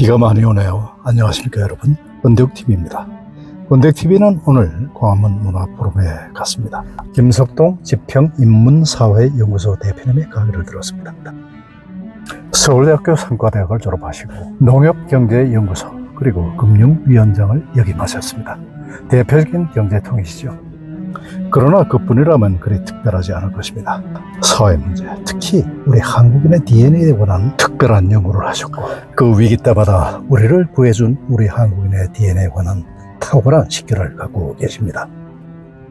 비가 많이 오네요. 안녕하십니까 여러분. 원대욱TV입니다. 원대욱TV는 오늘 광화문 문화포럼에 갔습니다. 김석동 지평 인문사회연구소 대표님의 강의를 들었습니다. 서울대학교 상과대학을 졸업하시고 농협경제연구소 그리고 금융위원장을 역임하셨습니다. 대표적인 경제통이시죠. 그러나 그뿐이라면 그리 특별하지 않을 것입니다. 사회 문제, 특히 우리 한국인의 DNA에 관한 특별한 연구를 하셨고 그 위기 때마다 우리를 구해준 우리 한국인의 DNA에 관한 탁월한 식견을 갖고 계십니다.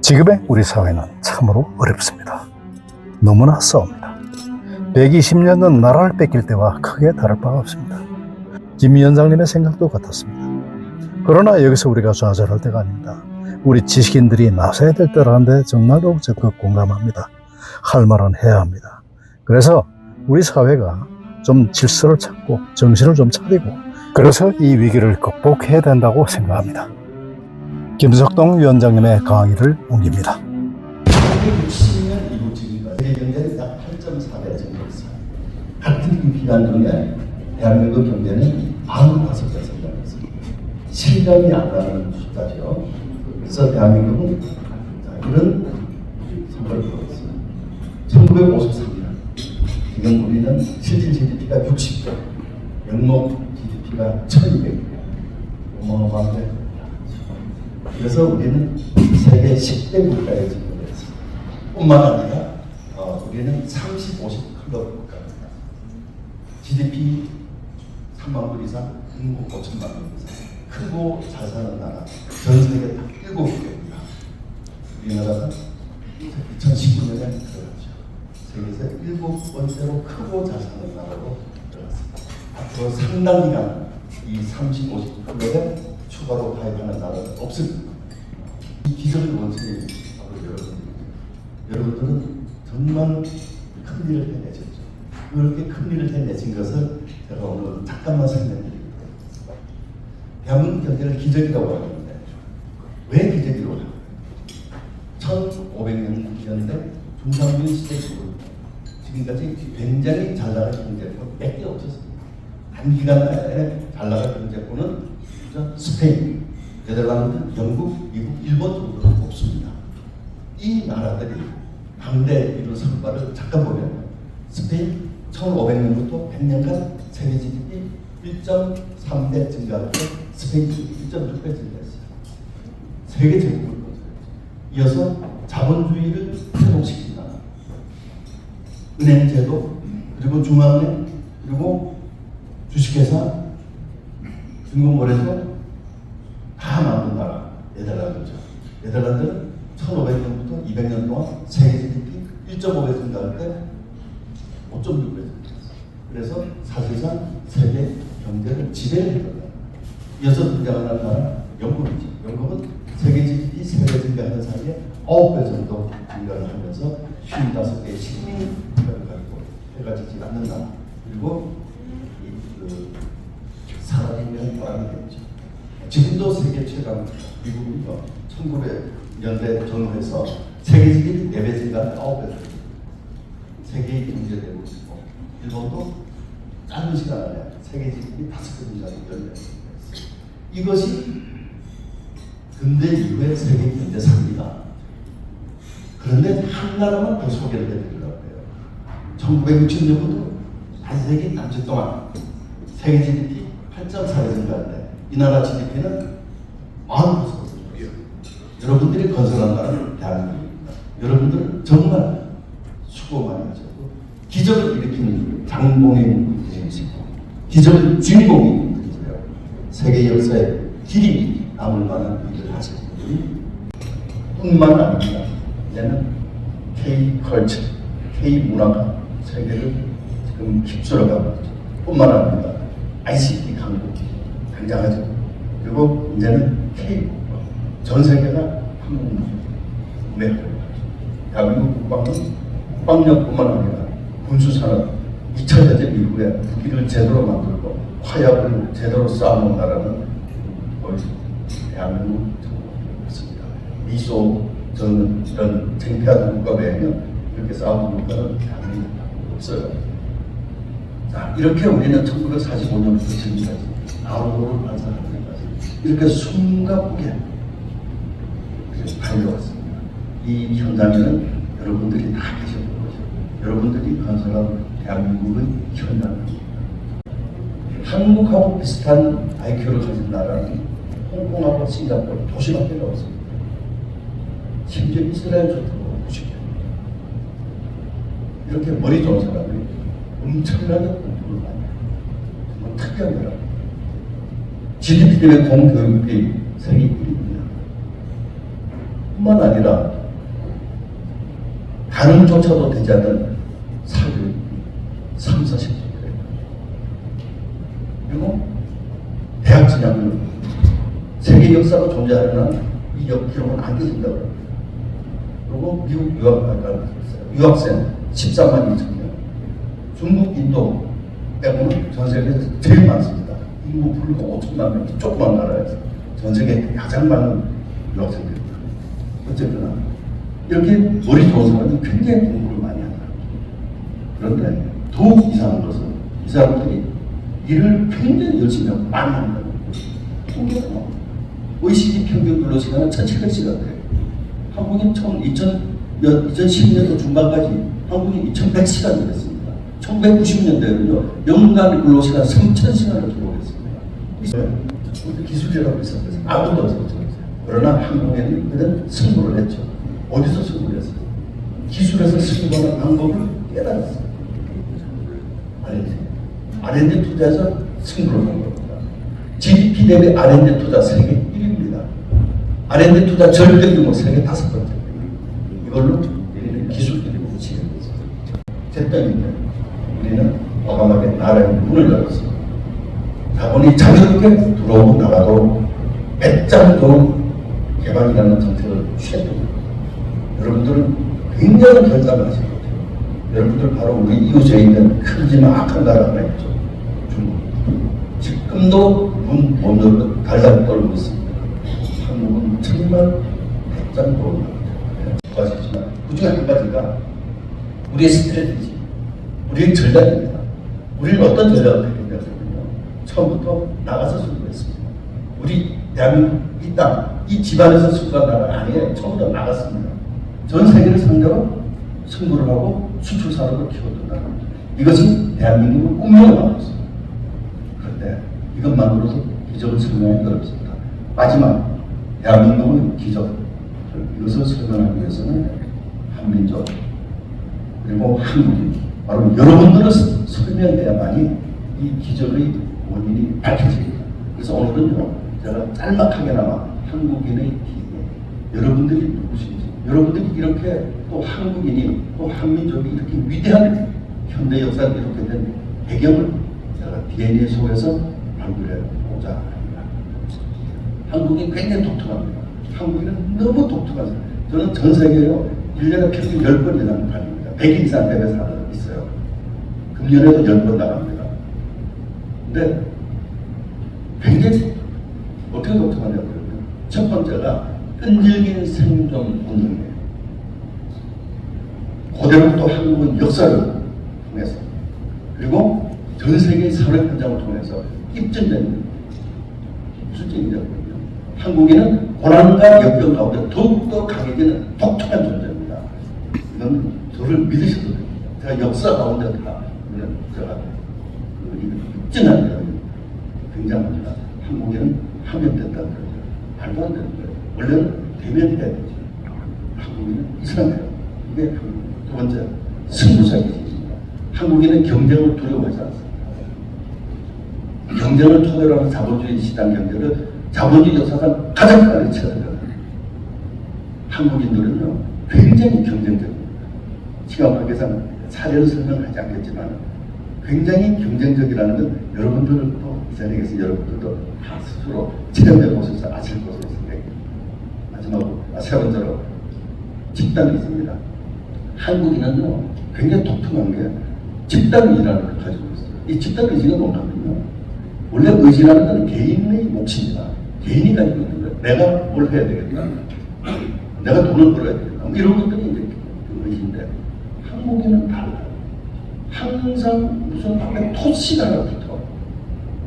지금의 우리 사회는 참으로 어렵습니다. 너무나 싸웁니다. 120년 전 나라를 뺏길 때와 크게 다를 바가 없습니다. 김 위원장님의 생각도 같았습니다. 그러나 여기서 우리가 좌절할 때가 아닙니다. 우리 지식인들이 나서야 될 때라는데 정말로 적극 공감합니다. 할 말은 해야 합니다. 그래서 우리 사회가 좀 질서를 찾고 정신을 좀 차리고 그래서 이 위기를 극복해야 된다고 생각합니다. 김석동 위원장님의 강의를 옮깁니다. 1960년 이후 지금까지 경제는 약 8.4배 증가했어요. 같은 기간 중에 대한민국 경제는 45배 성장했어요. 실감이 안 나는 숫자죠. 그래서 대한민국은 자, 이런 성과를 보였어요. 1953년 지금 우리는 실질 GDP가 60조, 영목 GDP가 1200조, 어마어마한데 그래서 우리는 세계 10대 국가에 지정됐습니다. 뿐만 아니라 어, 우리는 30, 50 클럽 국가입니다. GDP 3만 불 이상, 인구 5천만 명 이상, 크고 잘 사는 나라, 전 세계 딱 7개입니다. 우리나라가 2019년에 들어갔죠. 세계에서 일곱 번째로 크고 잘 사는 나라로 들어갔습니다. 앞으로 상당 기간 이 30, 50 클럽에 추가로 가입하는 나라는 없습니다. 이 기적을 원칙이 바로 여러분들. 여러분들은 정말 큰 일을 해내셨죠. 그렇게 큰 일을 해내신 것을 제가 오늘 잠깐만 설명드리겠습니다. 대한민국 경제를 기적이라고 하는데 왜 기적이라고 하는데 1500년대 중상부인 시대 이후 지금까지 굉장히 잘 나가는 경제권 몇개 없었습니다. 단기간 내에 잘 나가는 경제권은 스페인, 네덜란드, 영국, 미국, 일본 정도는 없습니다. 이 나라들이 당대 이룬 성과를 잠깐 보면 스페인 1500년부터 100년간 세계 GDP 1.3배 증가할 때 스페인 1.6배 증가했어요. 세계 제국을 건설했죠. 이어서 자본주의를 회복시킨다. 은행 제도, 그리고 중앙은행, 그리고 주식회사, 중공거래소 다 만든 나라 네덜란드죠. 네덜란드는 1500년부터 200년 동안 세계 GDP 1.5배 증가할 때 5.6배 증가했어요. 그래서 사실상 세계 경제를 지배했거 든요. 이어서 등장하는 나라 영국이죠. 영국은 세계 GDP 3배 증가하는 사이에 9배 정도 증가를 하면서 55개의 식민 국가를 가지고 해가 지지 않는 나라. 그리고 이, 그, 사라지면 바람이 되죠. 지금도 세계 최강 미국은요 1900년대 전후해서 세계 GDP 4배 증가 9배 세계 경제 되고 있고 일본도 짧은 시간 안에 세계 GDP 5배 증가를 연대 이것이 근대 이후의 세계 경제사입니다. 그런데 한 나라만 더 소개를 해드리려고 해요. 1960년부터 한 세기 남짓 동안 세계 GDP 8.4배 증가인데 이 나라 GDP는 45%예요. 여러분들이 건설한 나라는 대한민국입니다. 여러분들은 정말 수고 많이 하셨고 기적을 일으키는 장봉인 분이시고 기적의 주인공인 분이 세계 역사에 길이 남을 만한 일을 하신 분이 뿐만 아니라 이제는 K 컬처, K 문화가 세계를 지금 휩쓸어가고 있죠. 뿐만 아니라 ICT 강국 굉장하죠. 그리고 이제는 K 전 세계가 한국 구매하고 대한민국 국방은 국방력뿐만 아니라 군수산업 2차 대전 이후에 무기를 제대로 만들고 화약을 제대로 쌓아놓은 나라는 거의 대한민국 정도였습니다. 미소 저는 이런 창피한 국가 외에는 이렇게 싸우는 국가는 대한민국 없어요. 자, 이렇게 우리는 1945년부터 지금까지 좌우로 반사하는 것까지 이렇게 숨가쁘게 달려왔습니다. 이 현장에는 여러분들이 다 계셨던 거죠. 여러분들이 건설한 대한민국의 현장입니다. 한국하고 비슷한 IQ를 가진 나라는 홍콩하고 싱가포르 도시밖에 없습니다. 심지어 이스라엘조차도 90개. 이렇게 머리 좋은 사람이 엄청나게 공부를 많이 해요. 특이한 나라. GDP 대비 공교육비 세계 1위입니다. 뿐만 아니라 가능조차도 되지 않는 사교육비 3, 40%. 그리고 대학 진학률 세계 역사가 존재하는 한이 기록은 안 깨진다고. 그리고 미국 유학학과를 있어요. 유학생 13만 2천 명. 중국, 인도 빼고는 전 세계에서 제일 많습니다. 인구 불과 5천만 명, 조그만 나라에서 전 세계에 가장 많은 유학생들입니다. 어쨌거나 이렇게 머리 좋은 사람이 굉장히 공부를 많이 한다. 그런데 더욱 이상한 것은 이 사람들이 일을 굉장히 열심히 하고 많이 한다는 거예요. OECD 평균 근로 시간은 1,700시간 돼요. 한국인 처음 2000, 2010년도 중반까지 한국인 2100시간 일했습니다. 1990년대에는요, 연간 근로시간 3000시간을 기록했습니다. 우리 기술이라고 있었어요. 아무도 없었죠. 그러나 한국에는 그는 승부를 했죠. 어디서 승부를 했어요? 기술에서 승부하는 방법을 깨달았어요. R&D. R&D 투자에서 승부를 한 겁니다. GDP 대비 R&D 투자 세계 1위입니다. R&D 투자 절대 규모 세계 다섯 번째. 이걸로 우리는 기술들이. 제 땅인데 우리는 과감하게 나라의 문을 열었습니다. 자본이 자유롭게 들어오고 나가도 좋은 개방이라는 정책을 취했습니다. 여러분들은 굉장히 결단을 하실 것 같아요. 여러분들 바로 우리 이웃에 있는 크지만 악한 나라 하나 있죠. 중국. 지금도 문못 열고 달달 떨고 있습니다. 한국은 정말 배짱 좋은 나라입니다. 두 가지지만 그 중에 한 가지가 우리의 스트레티지, 우리의 전략입니다. 우리는 어떤 전략을 했냐면요. 처음부터 나가서 승부했습니다. 우리 대한민국 이 땅, 이 집안에서 승부한 나라 아니에요. 처음부터 나갔습니다. 전 세계를 상대로 승부를 하고 수출 산업을 나라입니다. 이것이 대한민국을 운명을 만들었습니다. 그런데 이것만으로도 기적을 설명하기 어렵습니다. 마지막 대한민국의 기적 이것을 설명하기 위해서는 한민족 그리고 한국인 바로 여러분들을 서- 설명해야만이 이 기적의 원인이 밝혀집니다. 그래서 오늘은요 제가 짤막하게나마 한국인의 기회 여러분들이 누구신지 여러분들이 이렇게 또 한국인이 또 한민족이 이렇게 위대한 현대 역사를 이렇게 된 배경을 제가 DNA 속에서 발굴해 보자 합니다. 한국이 굉장히 독특합니다. 한국인은 너무 독특하죠. 저는 전 세계에요, 1년에 평균 10번 이상 다닙니다. 100일 이상 대회 사는 있어요. 금년에도 10번 나갑니다. 근데 굉장히 어떻게 독특하냐고요. 첫 번째가 끈질긴 생존 본능이에요. 고대로부터 한국은 역사를 통해서 그리고 전 세계의 산업 현장을 통해서 입증된 무슨 얘기냐고요. 한국인은 고난과 역경 가운데 더욱더 강해지는 독특한 존재입니다. 이건 저를 믿으셔도 됩니다. 제가 역사 가운데 다 제가 그 입증한 거예요. 굉장합니다. 한국인은 하면 된다는 거죠. 말도 안 되는 거예요. 원래는 되면 해야 되죠. 한국인은 이상해요. 이게 그두 번째 승부사기입니다. 한국인은 경쟁을 두려워하지 않습니다. 경쟁을 토대로 하는 자본주의 시장 경제를 자본주의 역사상 가장 빨리 쳐들어요. 한국인들은요 굉장히 경쟁적입니다. 시간 관계상 사례를 설명하지 않겠지만 굉장히 경쟁적이라는 건 여러분들도 이 자리에 계신 여러분들도 다 스스로 체험해 보셔서 아실 것으로 생각합니다. 마지막으로 아, 세 번째로 집단이 있습니다. 한국인은요 굉장히 독특한 게 집단의라는 걸 가지고 있어요. 이 집단의지가 뭐냐면요 원래 의지라는 건 개인의 몫입니다. 가지고 있는 거예요. 내가 뭘 해야 되겠다. 내가 돈을 벌어야 되겠다. 뭐 이런 것들이 이제 그 의지인데 한국인은 달라요. 항상 무슨 앞에 토시가 붙어.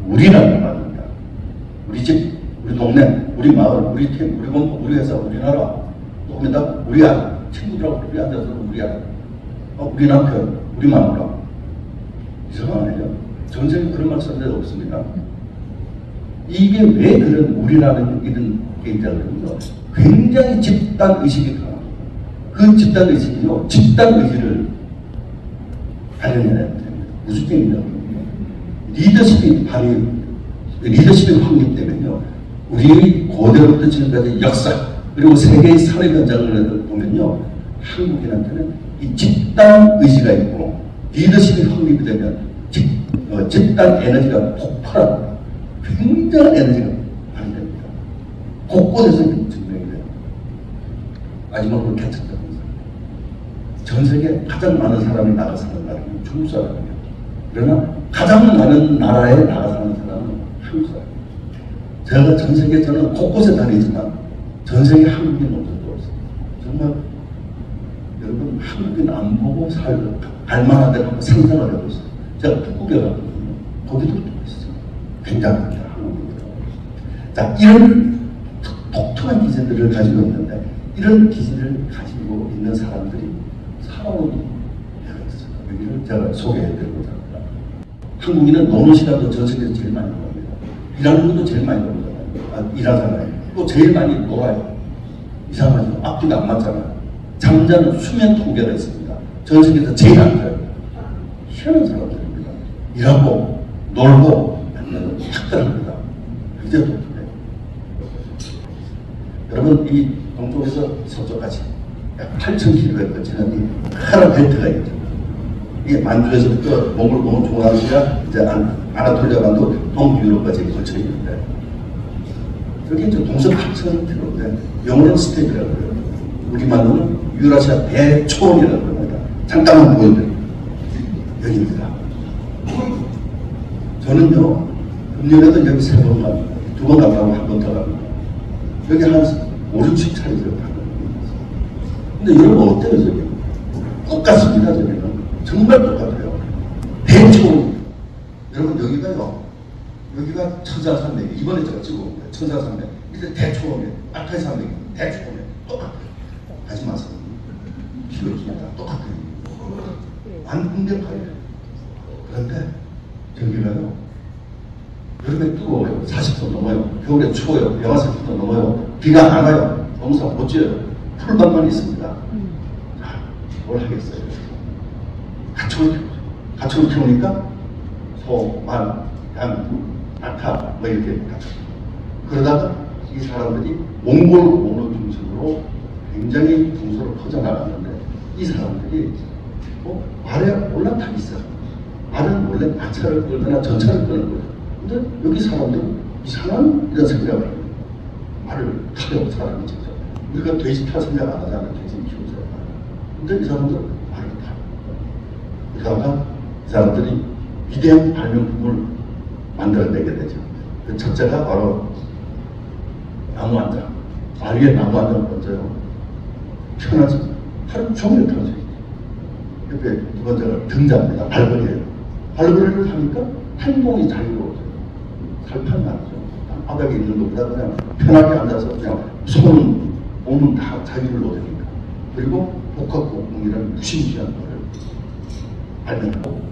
우리라는 말입니다. 우리 집, 우리 동네, 우리 마을, 우리 팀, 우리 본부, 우리 회사, 우리나라, 또 거기다 우리 아들, 친구들하고 우리 앉아서 우리 아들, 어, 우리 남편, 우리 마누라. 이상하네요. 전생에 그런 말쓴적 없습니다. 이게 왜 그런 우리라는 이런 게 있다면요. 굉장히 집단 의식이 강합니다. 그 집단 의식이요. 집단 의식을 발현해야 됩니다. 무슨 얘기냐면 리더십이 발휘, 리더십이 확립되면요. 우리 고대로부터 지금까지 역사 그리고 세계의 산업 현장을 보면요. 한국인한테는 이 집단 의지가 있고 리더십이 확립이 되면 집, 어, 집단 에너지가 폭발합니다. 굉장한 에너지가 발휘됩니다. 곳곳에서 증명이 돼요. 마지막으로 개척자입니다. 전 세계 가장 많은 사람이 나가 사는 나라는 중국 사람이에요. 그러나 가장 많은 나라에 나가 사는 사람은 한국 사람이에요. 제가 전 세계 저는 곳곳에 다니지만 전 세계 한국인 놈들도 없어요. 정말 여러분 한국인 안 보고 살 갈만한 데를 한번 상상을 해보세요. 제가 북극에 갔거든요. 거기도. 굉장합니다. 자 이런 독- 독특한 기질들을 가지고 있는데 이런 기질을 가지고 있는 사람들이 살아오는 데가 있어요. 여기를 제가 소개해드리고자 합니다. 한국인은 노는 시간도 전 세계에서 제일 많이 노습니다. 일하는 것도 제일 많이 노잖아요. 아, 일하잖아요. 또 제일 많이 놀아요. 이상하죠. 앞뒤가 안 맞잖아요. 잠자는 수면 통계가 있습니다. 전 세계에서 제일 안 자요. 희한한 사람들입니다. 일하고 놀고 아니면 학대합니다. 굉장히 독특해요. 여러분 이 동쪽에서 서쪽까지 약 8,000km에 거치는 이 카라 벨트가 있죠. 이게 만주에서부터 몽골 보면 중앙아시아 이제 안, 아나톨리아 반도 동유럽까지 걸쳐 있는데 저게 이제 동서 8,000km인데 영어로는 스테이프라고 해요. 우리말로는 유라시아 대초원이라고 합니다. 잠깐만 보여드릴게요. 여기입니다. 저는요, 금년에도 여기 세번 갑니다. 두번 갔다고 한 번더 갑니다. 여기 한 5, 6층 차이죠. 근데 여러분 어때요, 저기? 똑같습니다, 저기는. 정말 똑같아요. 대초원. 여러분, 여기가요, 여기가 천사산맥, 이번에 제가 찍어온 거예요. 천사산맥. 이제 대초원이에요. 아카이 산맥, 대초원이에요. 똑같아요. 하지 마세요. 필요 없습니다. 똑같아요. 완벽하게. 그런데 여기가요, 여름에 뜨거워요. 40도 넘어요. 겨울에 추워요. 영하 30도 넘어요. 비가 안 와요. 농사 못 지어요. 풀밭만 있습니다. 자, 뭘 하겠어요? 가축을 키우죠. 가축을 키우니까 소, 말, 양, 낙타 뭐 이렇게 가축. 그러다가 이 사람들이 몽골 원어 중심으로 굉장히 중소로 퍼져나갔는데 이 사람들이 뭐 말에 올라타기 있어요. 말은 원래 마차를 끌거나 전차를 끄는 거예요. 근데 여기 사람들은 이상한 이런 생각을 해요. 말을 타려고 사람이 진짜. 우리가 돼지 탈 생각 안 하잖아요. 돼지 키우잖아요. 근데 이 사람들은 말을 타. 그러다가 이 사람들이 위대한 발명품을 만들어내게 되죠. 그 첫째가 바로 나무 한 장. 말 위에 나무 한 장을 던져요. 편하지. 하루 종일 편하지. 옆에 두 번째가 등자입니다. 발걸이에요. 발걸이를 하니까 행동이 자유로 워져요. 살판 나죠. 바닥에 있는 것보다 그냥 편하게 앉아서 그냥 손은 몸은 다 자유를 얻으니까. 그리고 복합복궁이라는 무시무시한 거를 발명하고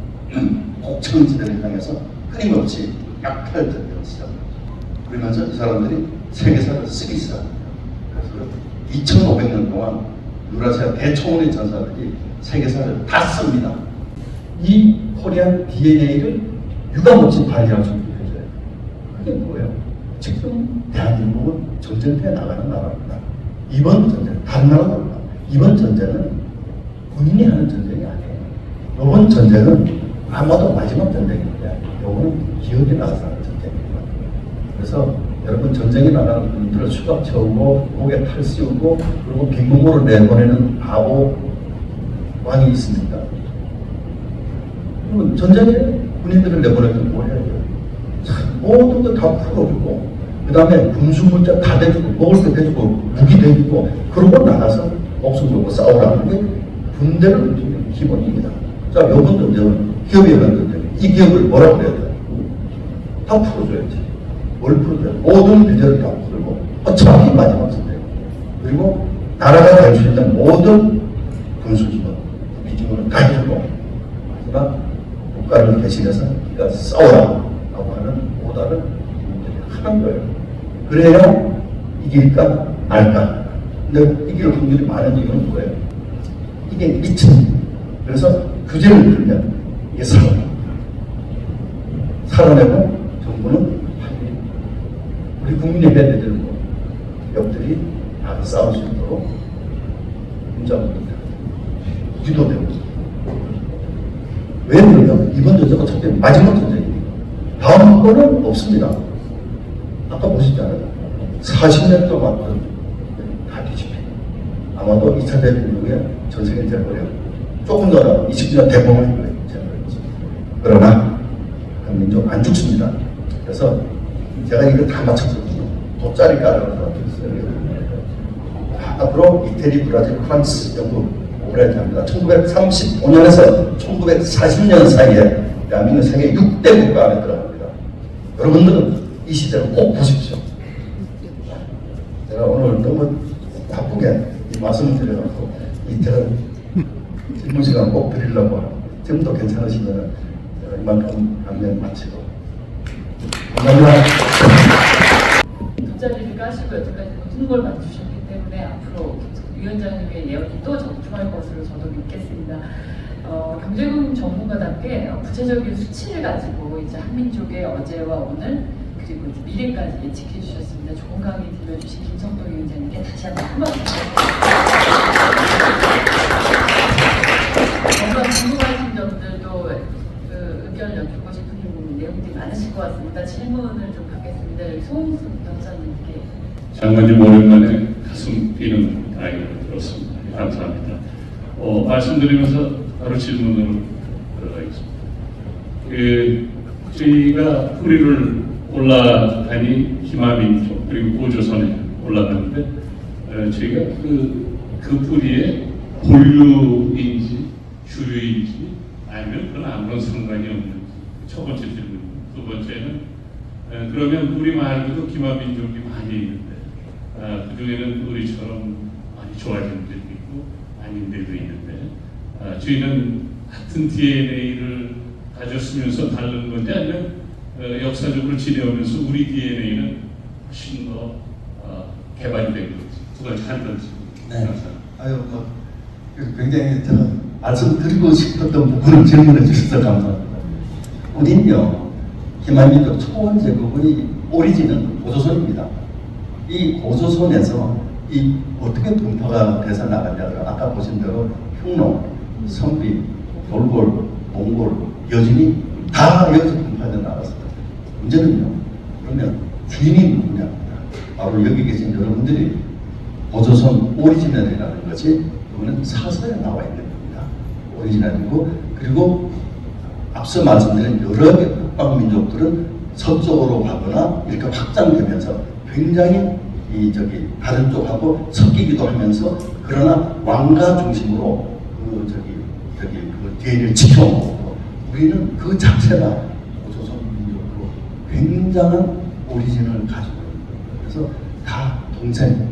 곡천지대를 향해서 끊임없이 약탈전을 시작합니다. 그러면서 이 사람들이 세계사를 쓰기 시작합니다. 그래서 2,500년 동안 유라시아 대초원의 전사들이 세계사를 다 씁니다. 이 코리안 DNA를 유감없이 해줘요. 그게 뭐예요? 지금 대한민국은 전쟁터에 나가는 나라입니다. 이번 전쟁, 다른 나라입니다. 이번 전쟁은 군인이 하는 전쟁이 아니에요. 이번 전쟁은 아마도 마지막 전쟁인데, 이거는 기업이 나가서 하는 전쟁입니다. 그래서 여러분 전쟁에 나가는 분들을 수갑 채우고 목에 탈 씌우고 그리고 빈몸으로 내보내는 바보 왕이 있습니다. 그러면 전쟁에 군인들을 내보내면 뭐 해야 돼요? 참, 모든 거다 풀어주고 그 다음에 군수 물자 다 대주고 먹을 거 대주고 무기 대주고 그러고 나가서 목숨 걸고 싸우라는 게 군대를 움직이는 기본입니다. 자, 요번 전쟁은 기업에 전쟁. 이 기업을 뭐라고 그래야 돼요? 다 풀어줘야지. 뭘 풀어줘요? 모든 비전을 다 풀고 어차피 마지막 선대요. 그리고 나라가 될수 있는 모든 군수지원, 비지원을 다 해주고 마지막 국가를 대신해서 네가 싸워라 라고 하는 거예요. 그래야 이길까 말까. 근데 이길 확률이 많은 이유는 뭐예요? 이게 미친. 그래서 규제를 풀면 이게 살아납니다. 살아내고 정부는 하기 우리 국민의 배대들 뭐 역들이 나가 싸울 수 있도록 문자입니다. 유도되고 왜 그러냐? 이번 전쟁은 첫째 마지막 전쟁입니 다. 다음 거는 없습니다. 아까 보시잖아요. 40년 동안 다 뒤집히. 아마도 2차 대전 이후에 전쟁이 될 거예요. 조금 더 20년 대범할 거예요. 제가 그랬지. 그러나 민족 안 죽습니다. 그래서 제가 이거 다 맞췄거든요. 돗자리 깔아서 어요 앞으로 이태리, 브라질, 프랑스, 영국 오래 합니다. 1935년에서 1940년 사이에 대한민국 세계 6대 국가 안에 들어갑니다. 여러분들은 이 시대를 꼭 보십시오. 제가 오늘 너무 바쁘게 이 말씀을 드려갖고 이태가 질문 시간 꼭 드리려고. 지금도 괜찮으시면 이만큼 강연 마치고 감사합니다. 돗자리를 까시고 여태까지 모든 걸 봐주셨기 때문에 앞으로 위원장님의 예언이 또 적중할 것으로 저도 믿겠습니다. 어, 경제금 전문가답게 구체적인 수치를 가지고 이제 한민족의 어제와 오늘 그리고 이제 미래까지 예측해 주셨습니다. 좋은 강의 들려주신 김성동 위원장님께 다시 한번 한번 뭔가 궁금하신 점들도 그 의견을 여쭙고 싶은 내용들이 많으실 것 같습니다. 질문을 좀 받겠습니다. 송수 변호사님께 장관님 오랜만에 가슴 뛰는 아이를 들었습니다. 감사합니다. 어, 말씀드리면서 바로 질문으로 들어가겠습니다. 그 저희가 뿌리를 올라가니 희마민족 그리고 고조선에 올라가는데 어, 저희가 그, 그 뿌리에 본류인지 주류인지 아니면 그건 아무런 상관이 없는지 첫 번째 질문. 두 번째는 에, 그러면 우리 말고도 기마민족이 많이 있는데 아, 그 중에는 우리처럼 많이 좋아진 데도 있고 아닌 데도 있는데 아, 저희는 같은 DNA를 가졌으면서 다른 건지 아니면 어, 역사적으로 지내오면서 우리 DNA는 훨씬 더 어, 개발이 된 건지 두 가지 간단히 네. 감사합니다. 아유, 뭐, 굉장히 제가 말씀드리고 싶었던 부분을 질문해 주셔서 감사합니다. 우린요, 희망민족 초원 제국의 오리진은 고조선입니다. 이 고조선에서 이 어떻게 분파가 돼서 나갔냐면 아까 보신 대로 흉노, 선비, 돌골, 몽골, 여진이 다 여기서 분파돼 나갔습니다. 문제는요, 그러면 주인이 누구냐? 바로 여기 계신 여러분들이 고조선 오리지널이라는 것이 그거는 사서에 나와 있는 겁니다. 오리지널이고 그리고 앞서 말씀드린 여러 개 북방 민족들은 서쪽으로 가거나 이렇게 확장되면서 굉장히 이 저기 다른 쪽하고 섞이기도 하면서 그러나 왕가 중심으로 그 저기 저기 그 DNA를 지켜오고 우리는 그 자체가 고조선 민족으로 굉장한 오리진을 가지고 있는. 그래서 다 동생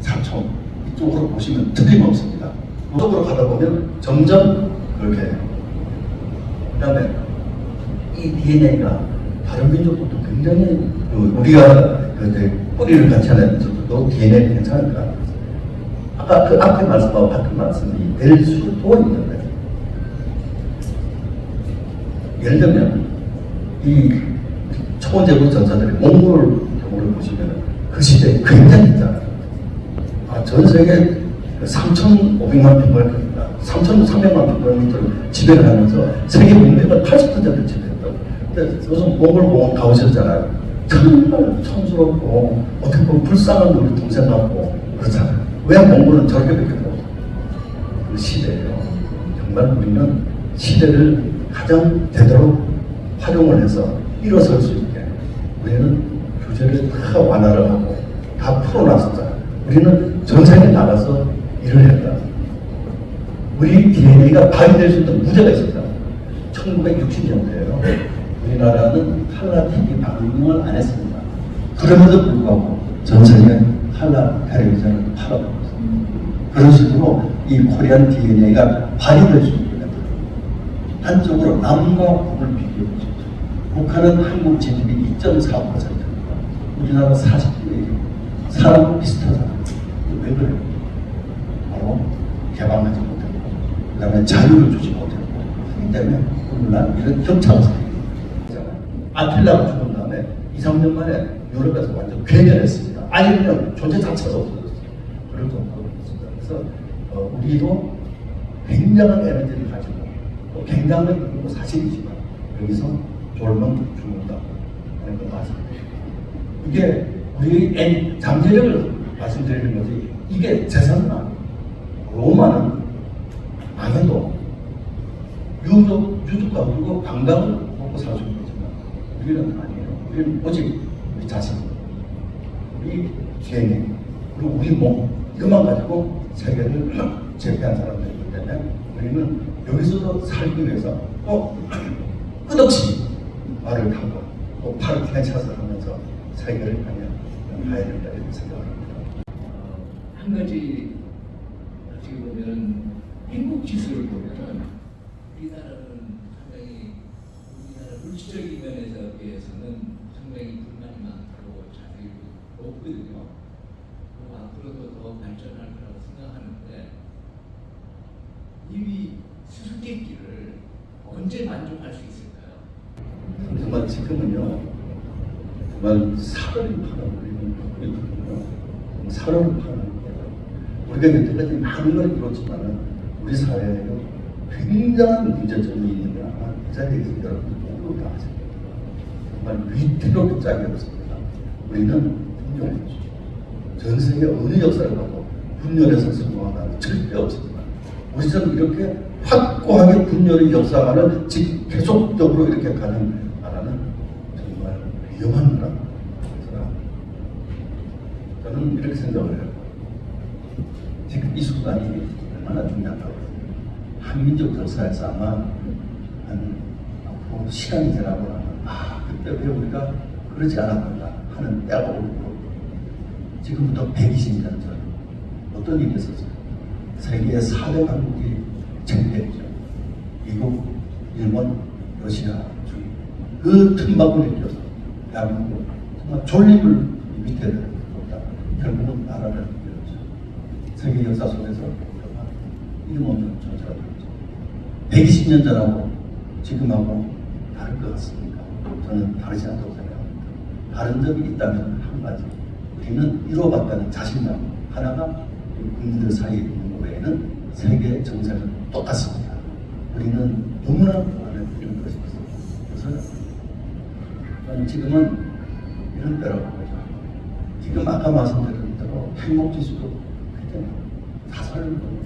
사촌 이쪽으로 보시면 틀림없습니다. 이쪽으로 가다 보면 점점 그렇게. 그다음에 이 DNA가 다른 민족들도 굉장히 그 우리가 그 이제 뿌리를 같이 하는 민족들도 DNA 괜찮을까? 아까 그 앞에 말씀하고 같은 말씀이 될 수도 있는 거예요. 예를 들면 이 초원제국 전사들의 몽골 경우를 보시면 그 시대에 굉장히 있잖아요. 아, 전 세계 3,500만 평방미터, 3,300만 평방미터를 지배를 하면서 세계 문명을 80%를 지배했다고. 근데 요즘 몽골 공원 가보셨잖아요. 정말 촌스럽고 어떻게 보면 불쌍한 우리 동생 같고 그렇잖아요. 왜 몽골은 저렇게 느꼈고 그 시대예요. 정말 우리는 시대를 가장 제대로 활용을 해서 일어설 수 있게 우리는 규제를 다 완화를 하고 다 풀어놨었잖아요. 우리는 전세에 나가서 일을 했다. 우리 DNA가 발휘될 수 있는 무대가 있었다. 1960년대에요. 우리나라는 칼라 TV 방송을 안 했습니다. 그럼에도 불구하고 전 세계 칼라 텔레비전을 팔아먹고. 그런 식으로 이 코리안 DNA가 발휘될 수 있게 됩니다. 한쪽으로 남과 북을 비교해 보십시오. 북한은 한국 GDP 2.4%입니다. 우리나라 40%예요. 사람 비슷하잖아요. 왜 그래요? 바로 개방하지 못했고, 그 다음에 자유를 주지 못했고, 하기 때문에 오늘날 이런 격차가. 아틀라가 죽은 다음에 2, 3년 만에 유럽에서 완전 괴멸했습니다. 아니 그냥 존재 자체가 없어졌어요. 그럴 정도로 있습니다. 그래서 어, 우리도 굉장한 에너지를 가지고 또 굉장한 그리고 사실이지만 여기서 졸면 죽는다 하는 건 맞습니다. 이게 우리 엔- 잠재력을 말씀드리는 거지 이게 아니에요. 로마는 망해도 유독, 유독과 그리고 관광을 먹고 살수 있지만 우리는 아니에요. 우리는 오직 우리 자신, 우리 DNA, 그리고 우리 몸 이것만 가지고 세계를 제패한 사람들이기 때문에 우리는 여기서도 살기 위해서 또 끝없이 말을 타고 또 팔을 캔샷을 하면서 세계를 가야 된다 이렇게 생각합니다. 한 가지 어떻게 보면 행복 지수를 보면은 우리나라는 상당히 우리나라 물질적인 면에서 비해서는 상당히 불만이 많다고 자세히 높거든요. 그리고 앞으로도 더 발전할 거라고 생각하는데 이 수수께끼를 언제 만족할 수 있을까요? 정말 지금은요, 정말 살을 팔아버리는 파는 거예요. 우리가 여태까지 많은 걸 이뤘지만은 우리 사회에 굉장한 문제점이 있는 게 아마 이 자리에서 여러분들 모두 다 거예요. 정말 위태롭게 짝이 없습니다. 우리는 분열이죠. 전 세계 어느 역사를 봐도 분열에서 성공하다는 절대 없습니다. 우리처럼 이렇게 확고하게 분열의 역사관을 지- 계속적으로 이렇게 가는 나라는 정말 위험한 나라. 저는 이렇게 생각을 해요. 지금 이 순간이 얼마나 중요한가요? 한민족 역사에서 아마 한 앞으로 시간이 지나고 나면 아 그때 왜 우리가 그러지 않았는가 하는 때가 올 거고 지금부터 120년 전 어떤 일이 있었어요? 세계 4대 강국이 쟁취했죠. 미국, 일본, 러시아, 중국. 그 틈바구니를 껴서 대한민국 정말 졸림을 밑에 뒀다. 결국은 나라를 이뤘죠. 세계 역사 속에서 이름 없는 전사가 되었죠. 120년 전하고 지금하고 다를 것 같습니까? 저는 다르지 않다고 생각합니다. 다른 점이 있다면 한 가지. 우리는 이뤄봤다는 자신감 하나가 국민들 사이에 있는 것 외에는 세계 정세는 똑같습니다. 우리는 너무나 많은 이런 것이 있습니다. 그래서 지금은 이런 때라고 보죠. 지금 아까 말씀드린 대로 행복지수도 그때 다살는 거예요.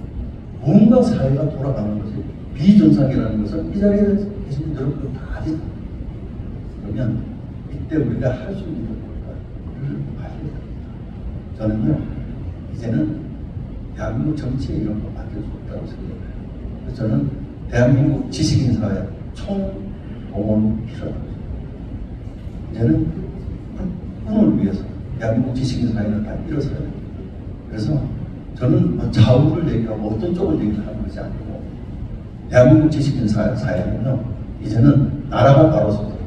뭔가 사회가 돌아가는 것이 비정상이라는 것은 이 자리에 계신 여러분 다 아시죠? 그러면 이때 우리가 할 수 있는 게 뭘까를 봐야 됩니다. 저는요, 이제는 대한민국 정치에 이런 거 맡길 수 없다고 생각해요. 그래서 저는 대한민국 지식인 사회 총동원이 필요하다고 생각해요. 이제는 꿈을 위해서 대한민국 지식인 사회는 다 일어서야 됩니다. 그래서 저는 뭐 좌우를 얘기하고 어떤 쪽을 얘기하는 것이 아니고 대한민국 지식인 사- 사회는요 이제는 나라가 바로 서서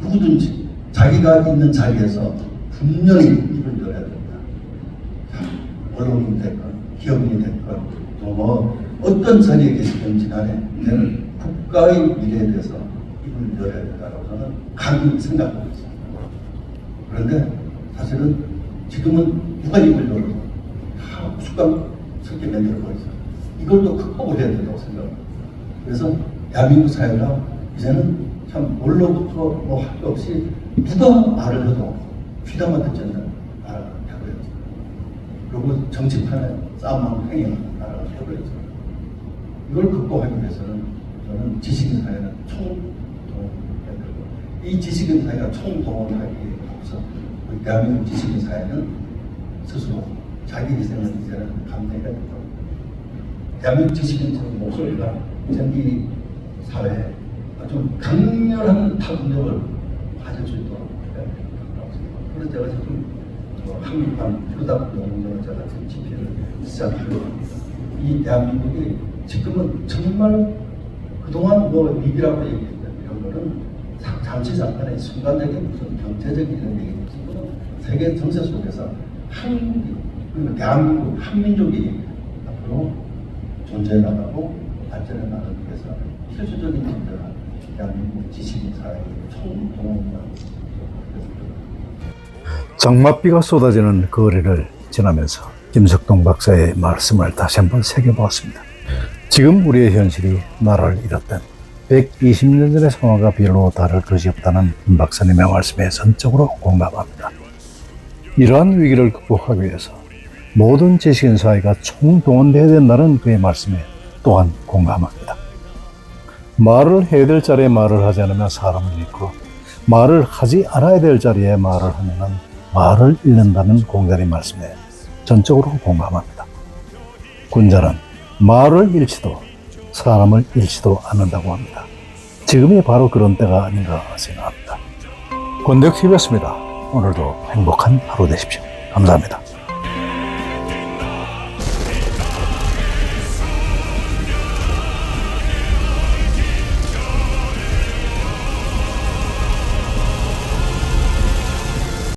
누구든지 자기가 있는 자리에서 분명히 입을 열어야 됩니다. 언론이 됐건 기업인이 됐건 또 뭐 어떤 자리에 계시든지 간에 이제는 국가의 미래에 대해서 입을 열어야 된다고 저는 강히 생각하고 있습니다. 그런데 사실은 지금은 누가 입을 열어도 다 수강스럽게 만들어버리죠. 이걸 또 극복을 해야 된다고 생각합니다. 그래서 대한민국 사회가 이제는 참 원로부터 뭐 할 게 없이 누가 말을 해도 귀담아 듣지 않는 나라가 되어버렸죠. 그리고 정치판에 싸움하고 행위하는 나라가 되어버렸죠. 이걸 극복하기 위해서는 저는 지식인 사회는 총동원해야 되고 이 지식인 사회가 총동원하기 위해서 우리 대한민국 지식인 사회는 스스로 자기 희생을 이제는 감내해야 되고 대한민국 지식인들의 목소리가 이 사회에 아주 강렬한 타격력을 가질 수 있도록 해야 된다고 생각합니다. 그래서 제가 지금 어, 한국판 제가 지금 집회를 시작하려고 합니다. 이 대한민국이 지금은 정말 그동안 뭐 위기라고 얘기했던 이런 거는 자- 잠시 잠깐의 순간적인 무슨 경제적인 이런 얘기 지금은 세계 정세 속에서 한국이 그리고 대한민국 한민족이 앞으로 존재해 나가고 발전해 나가기 위해서 필수적인 존재가 대한민국 지식인 사회의 총동원이다. 장맛비가 쏟아지는 거리를 지나면서 김석동 박사의 말씀을 다시 한번 새겨보았습니다. 지금 우리의 현실이 나라를 잃었던 120년 전의 상황과 별로 다를 것이 없다는 김 박사님의 말씀에 전적으로 공감합니다. 이러한 위기를 극복하기 위해서 모든 지식인 사회가 총동원되어야 된다는 그의 말씀에 또한 공감합니다. 말을 해야 될 자리에 말을 하지 않으면 사람을 잃고 말을 하지 않아야 될 자리에 말을 하면은 말을 잃는다는 공자의 말씀에 전적으로 공감합니다. 군자는 말을 잃지도 사람을 잃지도 않는다고 합니다. 지금이 바로 그런 때가 아닌가 생각합니다. 권덕TV였습니다. 오늘도 행복한 하루 되십시오. 감사합니다.